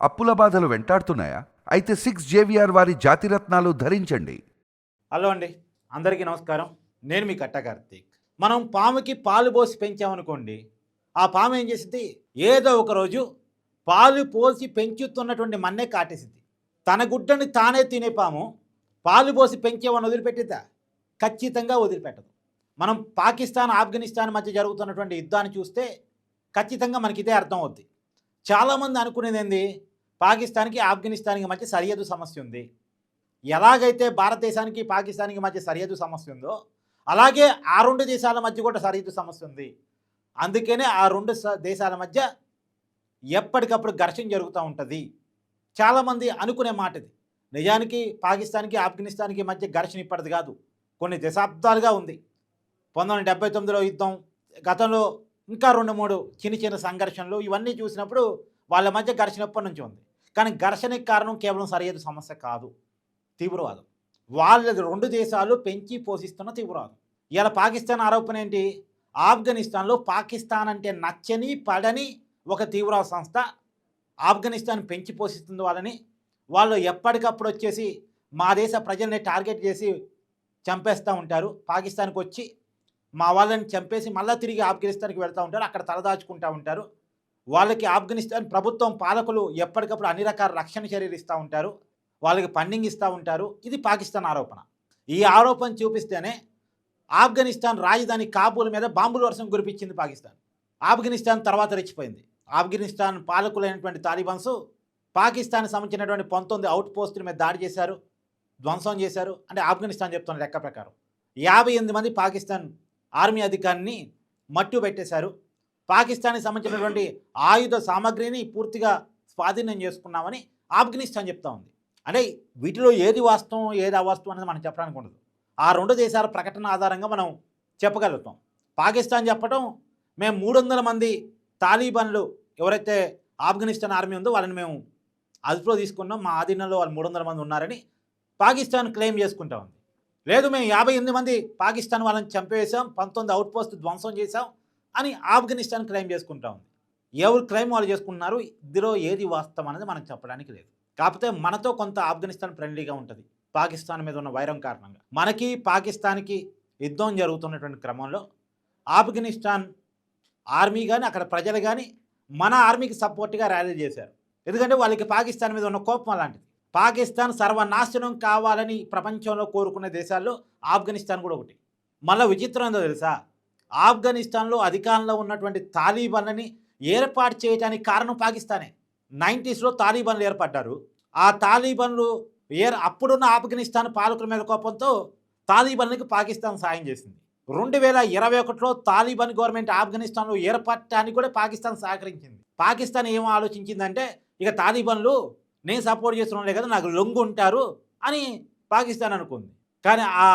అప్పుల బాధలు వెంటాడుతున్నాయా? అయితే సిక్స్ జేవిఆర్ వారి జాతిరత్నాలు ధరించండి. హలో అండి. అందరికీ నమస్కారం. నేను మీ కట్ట కార్తీక్. మనం పాముకి పాలు పోసి పెంచామనుకోండి ఆ పాము ఏం చేసింది ఏదో ఒక రోజు పాలు పోసి పెంచుతున్నటువంటి మన్నే కాటేసింది తన గుడ్డని తానే తినే పాము పాలు పోసి పెంచేవని వదిలిపెట్టిద్దా ఖచ్చితంగా వదిలిపెట్టదు. మనం పాకిస్తాన్ ఆఫ్ఘనిస్తాన్ మధ్య జరుగుతున్నటువంటి యుద్ధాన్ని చూస్తే ఖచ్చితంగా మనకి ఇదే అర్థం అవుద్ది. చాలామంది అనుకునేది ఏంది? పాకిస్తాన్కి ఆఫ్ఘనిస్తాన్కి మధ్య సరిహద్దు సమస్య ఉంది. ఎలాగైతే భారతదేశానికి పాకిస్తాన్కి మధ్య సరిహద్దు సమస్య ఉందో అలాగే ఆ రెండు దేశాల మధ్య కూడా సరిహద్దు సమస్య ఉంది. అందుకనే ఆ రెండు దేశాల మధ్య ఎప్పటికప్పుడు ఘర్షణ జరుగుతూ ఉంటుంది. చాలామంది అనుకునే మాట ఇది నిజానికి పాకిస్తాన్కి ఆఫ్ఘనిస్తాన్కి మధ్య ఘర్షణ ఇప్పటిది కాదు. కొన్ని దశాబ్దాలుగా ఉంది. పంతొమ్మిది డెబ్బై తొమ్మిదిలో యుద్ధం గతంలో ఇంకా రెండు మూడు చిన్న చిన్న సంఘర్షణలు ఇవన్నీ చూసినప్పుడు వాళ్ళ మధ్య ఘర్షణ ఎప్పటి నుంచి ఉంది. కానీ ఘర్షణకి కారణం కేవలం సరిహద్దు సమస్య కాదు. తీవ్రవాదం. వాళ్ళ రెండు దేశాలు పెంచి పోషిస్తున్న తీవ్రవాదం. ఇలా పాకిస్తాన్ ఆరోపణ ఏంటి? ఆఫ్ఘనిస్తాన్లో పాకిస్తాన్ అంటే నచ్చని పడని ఒక తీవ్రవాద సంస్థ ఆఫ్ఘనిస్తాన్ పెంచి పోషిస్తుంది వాళ్ళని. వాళ్ళు ఎప్పటికప్పుడు వచ్చేసి మా దేశ ప్రజల్ని టార్గెట్ చేసి చంపేస్తూ ఉంటారు. పాకిస్తాన్కి వచ్చి మా వాళ్ళని చంపేసి మళ్ళీ తిరిగి ఆఫ్ఘనిస్తాన్కి వెళ్తూ ఉంటారు. అక్కడ తలదాచుకుంటూ ఉంటారు. వాళ్ళకి ఆఫ్ఘనిస్తాన్ ప్రభుత్వం పాలకులు ఎప్పటికప్పుడు అన్ని రకాల రక్షణ చర్యలు ఇస్తూ ఉంటారు. వాళ్ళకి ఫండింగ్ ఇస్తూ ఉంటారు. ఇది పాకిస్తాన్ ఆరోపణ. ఈ ఆరోపణ చూపిస్తేనే ఆఫ్ఘనిస్తాన్ రాజధాని కాబూల్ మీద బాంబుల వర్షం కురిపించింది పాకిస్తాన్. ఆఫ్ఘనిస్తాన్ తర్వాత రెచ్చిపోయింది. ఆఫ్ఘనిస్తాన్ పాలకులైనటువంటి తాలిబాన్స్ పాకిస్తాన్ సంబంధించినటువంటి పంతొమ్మిది అవుట్ పోస్టుల మీద దాడి చేశారు. ధ్వంసం చేశారు. అంటే ఆఫ్ఘనిస్తాన్ చెప్తున్న లెక్క ప్రకారం. యాభై ఎనిమిది మంది పాకిస్తాన్ ఆర్మీ అధికారిని మట్టు పెట్టేశారు. పాకిస్తాన్కి సంబంధించినటువంటి ఆయుధ సామాగ్రిని పూర్తిగా స్వాధీనం చేసుకున్నామని ఆఫ్ఘనిస్తాన్ చెప్తా ఉంది. అంటే వీటిలో ఏది వాస్తవం ఏది అవాస్తవం అనేది మనం చెప్పడానికి ఉండదు. ఆ రెండు దేశాల ప్రకటన ఆధారంగా మనం చెప్పగలుగుతాం. పాకిస్తాన్ చెప్పడం మేము మూడు వందల మంది తాలిబాన్లు ఎవరైతే ఆఫ్ఘనిస్తాన్ ఆర్మీ ఉందో వాళ్ళని మేము అదుపులో తీసుకున్నాం. మా ఆధీనంలో వాళ్ళు మూడు వందల మంది ఉన్నారని పాకిస్తాన్ క్లెయిమ్ చేసుకుంటా ఉంది. లేదు మేము యాభై ఎనిమిది మంది పాకిస్తాన్ వాళ్ళని చంపేసాం పంతొమ్మిది అవుట్ పోస్ట్ ధ్వంసం చేశాం అని ఆఫ్ఘనిస్తాన్ క్లెయిమ్ చేసుకుంటా ఉంది. ఎవరు క్లెయిమ్ వాళ్ళు చేసుకుంటున్నారు? ఇందులో ఏది వాస్తవం అనేది మనకు చెప్పడానికి లేదు. కాకపోతే మనతో కొంత ఆఫ్ఘనిస్తాన్ ఫ్రెండ్లీగా ఉంటుంది పాకిస్తాన్ మీద ఉన్న వైరం కారణంగా. మనకి పాకిస్తాన్కి యుద్ధం జరుగుతున్నటువంటి క్రమంలో ఆఫ్ఘనిస్తాన్ ఆర్మీ కానీ అక్కడ ప్రజలు కానీ మన ఆర్మీకి సపోర్ట్గా ర్యాలీ చేశారు. ఎందుకంటే వాళ్ళకి పాకిస్తాన్ మీద ఉన్న కోపం అలాంటిది. పాకిస్తాన్ సర్వనాశనం కావాలని ప్రపంచంలో కోరుకునే దేశాల్లో ఆఫ్ఘనిస్తాన్ కూడా ఒకటి. మళ్ళీ విచిత్రం ఏందో తెలుసా? ఆఫ్ఘనిస్తాన్లో అధికారంలో ఉన్నటువంటి తాలిబాన్లని ఏర్పాటు చేయడానికి కారణం పాకిస్తానే. నైంటీస్లో తాలిబన్లు ఏర్పడ్డారు. ఆ తాలిబన్లు ఏర్ అప్పుడున్న ఆఫ్ఘనిస్తాన్ పాలకుల మీద కోపంతో తాలిబాన్లకు పాకిస్తాన్ సాయం చేసింది. రెండు వేల ఇరవై ఒకటిలో తాలిబాన్ గవర్నమెంట్ ఆఫ్ఘనిస్తాన్లో ఏర్పడటానికి కూడా పాకిస్తాన్ సహకరించింది. పాకిస్తాన్ ఏం ఆలోచించిందంటే ఇక తాలిబన్లు నేను సపోర్ట్ చేస్తున్నాలే కదా నాకు లొంగు ఉంటారు అని పాకిస్తాన్ అనుకుంది. కానీ ఆ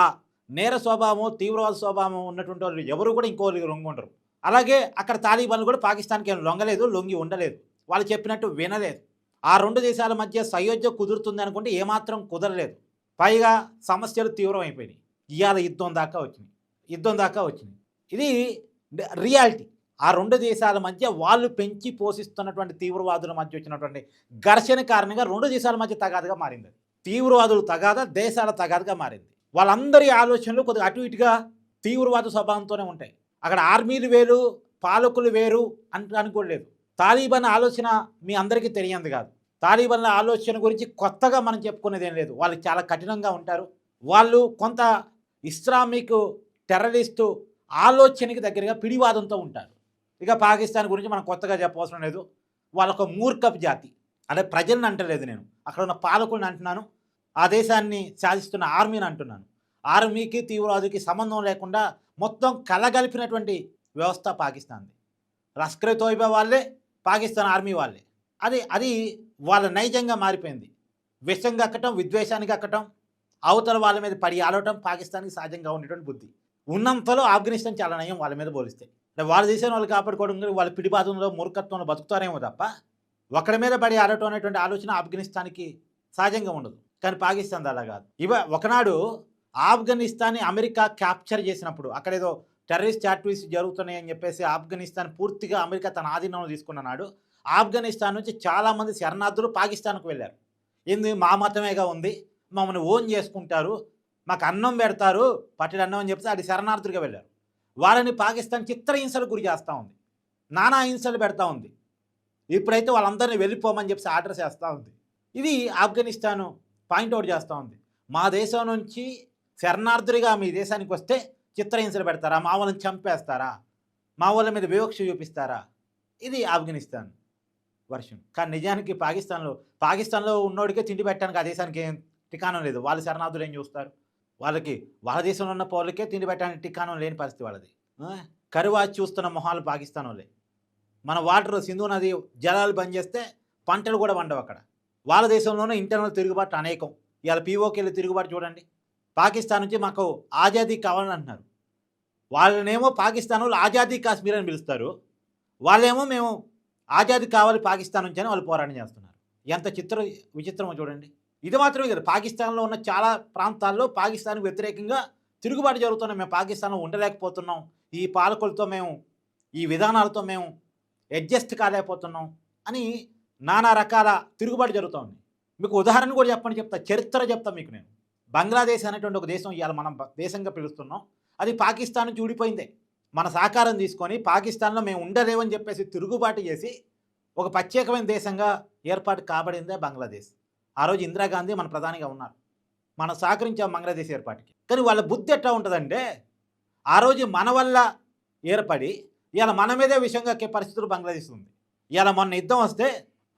నేర స్వభావం తీవ్రవాద స్వభావం ఉన్నటువంటి వాళ్ళు ఎవరు కూడా ఇంకోరికి లొంగుంటారు ఉండరు. అలాగే అక్కడ తాలిబాన్లు కూడా పాకిస్తాన్కి ఏం లొంగలేదు లొంగి ఉండలేదు. వాళ్ళు చెప్పినట్టు వినలేదు. ఆ రెండు దేశాల మధ్య సయోధ్య కుదురుతుంది అనుకుంటే ఏమాత్రం కుదరలేదు. పైగా సమస్యలు తీవ్రమైపోయినాయి. ఇవాళ యుద్ధం దాకా వచ్చినాయి. యుద్ధం దాకా వచ్చినాయి. ఇది రియాలిటీ. ఆ రెండు దేశాల మధ్య వాళ్ళు పెంచి పోషిస్తున్నటువంటి తీవ్రవాదుల మధ్య వచ్చినటువంటి ఘర్షణ కారణంగా రెండు దేశాల మధ్య తగాదుగా మారింది. తీవ్రవాదులు తగాద దేశాల తగాదుగా మారింది. వాళ్ళందరి ఆలోచనలు కొద్దిగా అటు ఇటుగా తీవ్రవాద స్వభావంతోనే ఉంటాయి. అక్కడ ఆర్మీలు వేరు పాలకులు వేరు అంట అనుకోలేదు తాలిబాన్ ఆలోచన మీ అందరికీ తెలియంది కాదు. తాలిబాన్ల ఆలోచన గురించి కొత్తగా మనం చెప్పుకునేది ఏం లేదు. వాళ్ళు చాలా కఠినంగా ఉంటారు. వాళ్ళు కొంత ఇస్లామిక్ టెర్రరిస్టు ఆలోచనకి దగ్గరగా పిడివాదంతో ఉంటారు. ఇక పాకిస్తాన్ గురించి మనం కొత్తగా చెప్పవసరం లేదు. వాళ్ళొక మూర్ఖపు జాతి. అంటే ప్రజల్ని అంటలేదు నేను. అక్కడ ఉన్న పాలకుల్ని అంటున్నాను. ఆ దేశాన్ని సాధిస్తున్న ఆర్మీని అంటున్నాను. ఆర్మీకి తీవ్రవాదికి సంబంధం లేకుండా మొత్తం కలగలిపినటువంటి వ్యవస్థ పాకిస్తాన్ది. లస్కరే తోయిబా వాళ్ళే పాకిస్తాన్ ఆర్మీ వాళ్ళే. అది అది వాళ్ళ నైజంగా మారిపోయింది. విషం కక్కటం విద్వేషానికి కక్కటం అవతల వాళ్ళ మీద పడి ఆడటం పాకిస్తాన్కి సహజంగా ఉండేటువంటి బుద్ధి. ఉన్నంతలో ఆఫ్ఘనిస్తాన్ చాలా నయం వాళ్ళ మీద పోలిస్తే. అంటే వాళ్ళ దేశాన్ని వాళ్ళు కాపాడుకోవడం వాళ్ళ పిడిబాధంలో మూర్ఖత్వంలో బతుకుతారేమో తప్ప ఒకరి మీద పడి ఆడటం అనేటువంటి ఆలోచన ఆఫ్ఘనిస్తాన్కి సహజంగా ఉండదు. కానీ పాకిస్తాన్ అలా కాదు. ఇవ ఒకనాడు ఆఫ్ఘనిస్తాన్ని అమెరికా క్యాప్చర్ చేసినప్పుడు అక్కడ ఏదో టెర్రరిస్ట్ యాక్టివిస్ట్ జరుగుతున్నాయని చెప్పేసి ఆఫ్ఘనిస్తాన్ పూర్తిగా అమెరికా తన ఆధీనంలో తీసుకున్న నాడు ఆఫ్ఘనిస్తాన్ నుంచి చాలామంది శరణార్థులు పాకిస్తాన్కు వెళ్ళారు. ఏంది? మా మతమేగా ఉంది. మమ్మల్ని ఓన్ చేసుకుంటారు. మాకు అన్నం పెడతారు. పట్టెడు అన్నం అని చెప్తే అది శరణార్థులుగా వెళ్ళారు. వాళ్ళని పాకిస్తాన్ చిత్రహింసలు గురి చేస్తూ ఉంది. నానా హింసలు పెడతా ఉంది. ఇప్పుడైతే వాళ్ళందరినీ వెళ్ళిపోమని చెప్పి ఆర్డర్ చేస్తూ ఉంది. ఇది ఆఫ్ఘనిస్తాను పాయింట్అవుట్ చేస్తూ ఉంది. మా దేశం నుంచి శరణార్థులుగా మీ దేశానికి వస్తే చిత్రహింసలు పెడతారా? మా వాళ్ళని చంపేస్తారా? మా వాళ్ళ మీద వివక్ష చూపిస్తారా? ఇది ఆఫ్ఘనిస్తాన్ వర్షం కానీ నిజానికి పాకిస్తాన్లో పాకిస్తాన్లో ఉన్నోడికే తిండి పెట్టడానికి ఆ దేశానికి ఏం టికానం లేదు. వాళ్ళు శరణార్థులు ఏం చూస్తారు? వాళ్ళకి వాళ్ళ దేశంలో ఉన్న పౌరులకే తిండి పెట్టడానికి టికానం లేని పరిస్థితి వాళ్ళది. కరువా చూస్తున్న మొహాలు పాకిస్తాన్ వాళ్ళే. మన వాటర్ సింధు నది జలాలు బంద్ చేస్తే పంటలు కూడా వండవు అక్కడ. వాళ్ళ దేశంలోనే ఇంటర్నల్ తిరుగుబాటు అనేకం. ఇవాళ పీఓకేలు వెళ్ళి తిరుగుబాటు చూడండి. పాకిస్తాన్ నుంచి మాకు ఆజాదీ కావాలని అంటున్నారు. వాళ్ళనేమో పాకిస్తాన్ వాళ్ళు ఆజాదీ కాశ్మీర్ అని పిలుస్తారు. వాళ్ళేమో మేము ఆజాదీ కావాలి పాకిస్తాన్ నుంచి అని వాళ్ళు పోరాటం చేస్తున్నారు. ఎంత చిత్ర విచిత్రమో చూడండి. ఇది మాత్రమే కదా పాకిస్తాన్లో ఉన్న చాలా ప్రాంతాల్లో పాకిస్తాన్కి వ్యతిరేకంగా తిరుగుబాటు జరుగుతున్నాం మేము పాకిస్తాన్లో ఉండలేకపోతున్నాం. ఈ పాలకులతో మేము ఈ విధానాలతో మేము అడ్జస్ట్ కాలేకపోతున్నాం అని నానా రకాల తిరుగుబాటు జరుగుతోంది మీకు ఉదాహరణ కూడా చెప్పండి చెప్తా చరిత్ర చెప్తా మీకు నేను. బంగ్లాదేశ్ అనేటువంటి ఒక దేశం ఇవాళ మనం దేశంగా పిలుస్తున్నాం. అది పాకిస్తాన్ నుంచి ఊడిపోయిందే. మన సహకారం తీసుకొని పాకిస్తాన్లో మేము ఉండలేమని చెప్పేసి తిరుగుబాటు చేసి ఒక ప్రత్యేకమైన దేశంగా ఏర్పాటు కాబడిందే బంగ్లాదేశ్. ఆ రోజు ఇందిరాగాంధీ మన ప్రధానిగా ఉన్నారు. మనం సహకరించాం బంగ్లాదేశ్ ఏర్పాటుకి. కానీ వాళ్ళ బుద్ధి ఎట్లా ఉంటుందంటే ఆ రోజు మన వల్ల ఏర్పడి ఇవాళ మన మీదే విషయంగా పరిస్థితులు బంగ్లాదేశ్ ఉంది. ఇవాళ మొన్న యుద్ధం వస్తే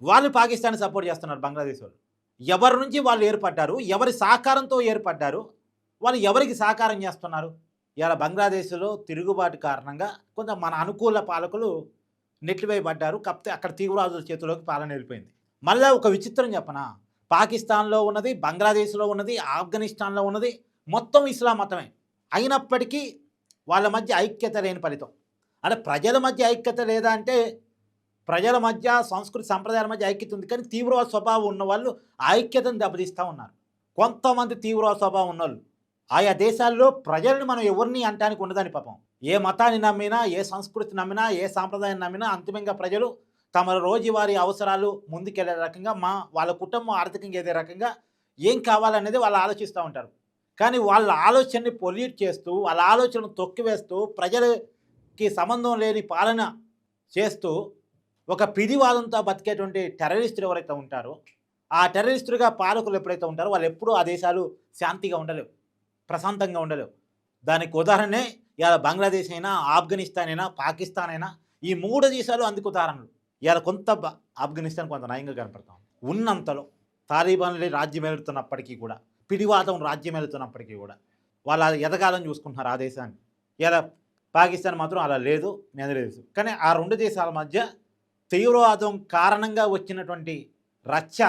వాళ్ళు పాకిస్తాన్ సపోర్ట్ చేస్తున్నారు బంగ్లాదేశ్ వాళ్ళు. ఎవరి నుంచి వాళ్ళు ఏర్పడ్డారు ఎవరి సహకారంతో ఏర్పడ్డారు వాళ్ళు ఎవరికి సహకారం చేస్తున్నారు? ఇవాళ బంగ్లాదేశ్లో తిరుగుబాటు కారణంగా కొంత మన అనుకూల పాలకులు నెట్టివేయబడ్డారు కాకపోతే అక్కడ తీవ్రవాదుల చేతిలోకి పాలన వెళ్ళిపోయింది. మళ్ళీ ఒక విచిత్రం చెప్పనా? పాకిస్తాన్లో ఉన్నది బంగ్లాదేశ్లో ఉన్నది ఆఫ్ఘనిస్తాన్లో ఉన్నది మొత్తం ఇస్లాం మతమే. అయినప్పటికీ వాళ్ళ మధ్య ఐక్యత లేని ఫలితం. అంటే ప్రజల మధ్య ఐక్యత లేదా అంటే ప్రజల మధ్య సంస్కృతి సంప్రదాయాల మధ్య ఐక్యత ఉంది కానీ తీవ్రవాద స్వభావం ఉన్న వాళ్ళు ఐక్యతను దెబ్బతీస్తూ ఉన్నారు. కొంతమంది తీవ్రవాద స్వభావం ఉన్నోళ్ళు. ఆయా దేశాల్లో ప్రజలను మనం ఎవరిని అంటానికి ఉండదని పాపం. ఏ మతాన్ని నమ్మినా ఏ సంస్కృతి నమ్మినా ఏ సాంప్రదాయాన్ని నమ్మినా అంతిమంగా ప్రజలు తమ రోజువారీ అవసరాలు ముందుకెళ్ళే రకంగా మా వాళ్ళ కుటుంబం ఆర్థికంగా ఏదే రకంగా ఏం కావాలనేది వాళ్ళు ఆలోచిస్తూ ఉంటారు. కానీ వాళ్ళ ఆలోచనని పొల్యూట్ చేస్తూ వాళ్ళ ఆలోచనను తొక్కివేస్తూ ప్రజలకి సంబంధం లేని పాలన చేస్తూ ఒక పిడివాదంతో బతికేటువంటి టెర్రరిస్టులు ఎవరైతే ఉంటారో ఆ టెర్రరిస్టులుగా పాలకులు ఎప్పుడైతే ఉంటారో వాళ్ళు ఎప్పుడూ ఆ దేశాలు శాంతిగా ఉండలేవు ప్రశాంతంగా ఉండలేవు. దానికి ఉదాహరణే ఇలా బంగ్లాదేశ్ అయినా ఆఫ్ఘనిస్తాన్ అయినా పాకిస్తాన్ అయినా ఈ మూడు దేశాలు అందుకు ఉదాహరణలు. ఇవాళ కొంత బ- ఆఫ్ఘనిస్తాన్ కొంత నయంగా కనపడతాం. ఉన్నంతలో తాలిబాన్లే రాజ్యమేలుతున్నప్పటికీ కూడా పిడివాదం రాజ్యమేలుతున్నప్పటికీ కూడా వాళ్ళు ఎదగాలని చూసుకుంటున్నారు ఆ దేశాన్ని. ఇలా పాకిస్తాన్ మాత్రం అలా లేదు నేను కానీ ఆ రెండు దేశాల మధ్య తీవ్రవాదం కారణంగా వచ్చినటువంటి రచ్చ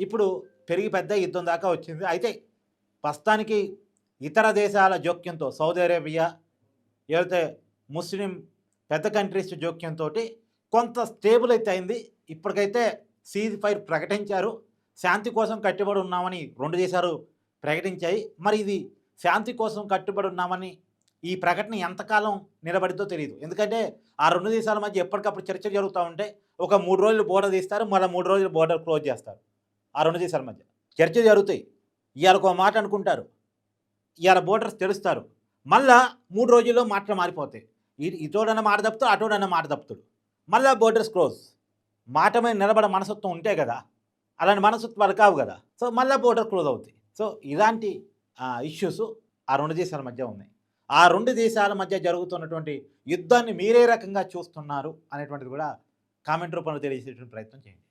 ఇప్పుడు పెరిగి పెద్ద యుద్ధం దాకా వచ్చింది. అయితే ప్రస్తుతానికి ఇతర దేశాల జోక్యంతో సౌదీ అరేబియా ఏదైతే ముస్లిం పెద్ద కంట్రీస్ జోక్యంతో కొంత స్టేబుల్ అయితే అయింది. ఇప్పటికైతే సీజ్ ఫైర్ ప్రకటించారు. శాంతి కోసం కట్టుబడి ఉన్నామని రెండు దేశాలు ప్రకటించాయి. మరి ఇది శాంతి కోసం కట్టుబడి ఉన్నామని ఈ ప్రకటన ఎంతకాలం నిలబడితో తెలియదు ఎందుకంటే ఆ రెండు దేశాల మధ్య ఎప్పటికప్పుడు చర్చ జరుగుతూ ఉంటే ఒక మూడు రోజులు బోర్డర్ తీస్తారు. మళ్ళీ మూడు రోజులు బోర్డర్ క్లోజ్ చేస్తారు. ఆ రెండు దేశాల మధ్య చర్చ జరుగుతాయి. ఇవాళ ఒక మాట అనుకుంటారు. ఇవాళ బోర్డర్స్ తెరుస్తారు మళ్ళా మూడు రోజుల్లో మాటలు మారిపోతాయి. ఇ- ఇటోడన్న మాట తప్పుతాడు అటోడన్న మాట తప్పుతాడు. మళ్ళా బోర్డర్స్ క్లోజ్. మాట మీద నిలబడ మనసత్వం ఉంటే కదా అలాంటి మనసత్వాలు కావు కదా. సో మళ్ళీ బోర్డర్ క్లోజ్ అవుతాయి. సో ఇలాంటి ఇష్యూస్ ఆ రెండు దేశాల మధ్య ఉన్నాయి. ఆ రెండు దేశాల మధ్య జరుగుతున్నటువంటి యుద్ధాన్ని మీరే రకంగా చూస్తున్నారు అనేటువంటిది కూడా కామెంట్ రూపంలో తెలియజేసేటువంటి ప్రయత్నం చేయండి.